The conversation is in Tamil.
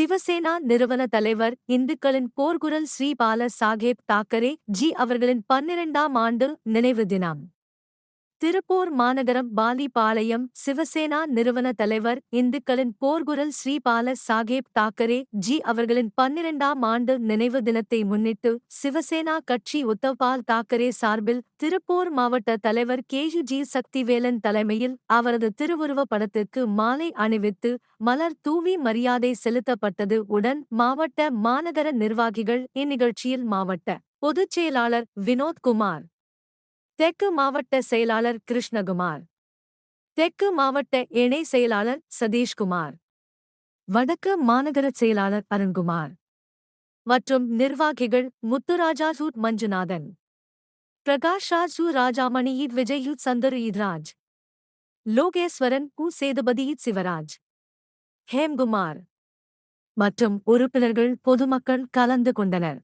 சிவசேனா நிறுவன தலைவர் இந்துக்களின் போர்க்குரல் ஸ்ரீபால சாஹேப் தாக்கரே ஜி அவர்களின் பன்னிரண்டாம் ஆண்டு நினைவு தினம். திருப்பூர் மாநகரம் பாலிபாளையம் சிவசேனா நிறுவன தலைவர் இந்துக்களின் போர்குரல் ஸ்ரீபால சாகேப் தாக்கரே ஜி அவர்களின் பன்னிரண்டாம் ஆண்டு நினைவு தினத்தை முன்னிட்டு சிவசேனா கட்சி உத்தவ்பால் தாக்கரே சார்பில் திருப்பூர் மாவட்ட தலைவர் கேஜு ஜி சக்திவேலன் தலைமையில் அவரது திருவுருவ படத்திற்கு மாலை அணிவித்து மலர் தூவி மரியாதை செலுத்தப்பட்டது உடன் மாவட்ட மாநகர நிர்வாகிகள் இந்நிகழ்ச்சியில் மாவட்ட பொதுச் செயலாளர் வினோத்குமார் தெற்கு மாவட்ட செயலாளர் கிருஷ்ணகுமார். தெற்கு மாவட்ட இணை செயலாளர் சதீஷ்குமார். வடக்கு மாநகர செயலாளர் அருண்குமார். மற்றும் நிர்வாகிகள் முத்துராஜா சூட் மஞ்சுநாதன். பிரகாஷ் ராஜ் சு ராஜாமணி ஈத் விஜய் சந்தரு ஈத்ராஜ் லோகேஸ்வரன் கு சேதுபதி சிவராஜ். ஹேம்குமார். மற்றும் உறுப்பினர்கள் பொதுமக்கள் கலந்து கொண்டனர்.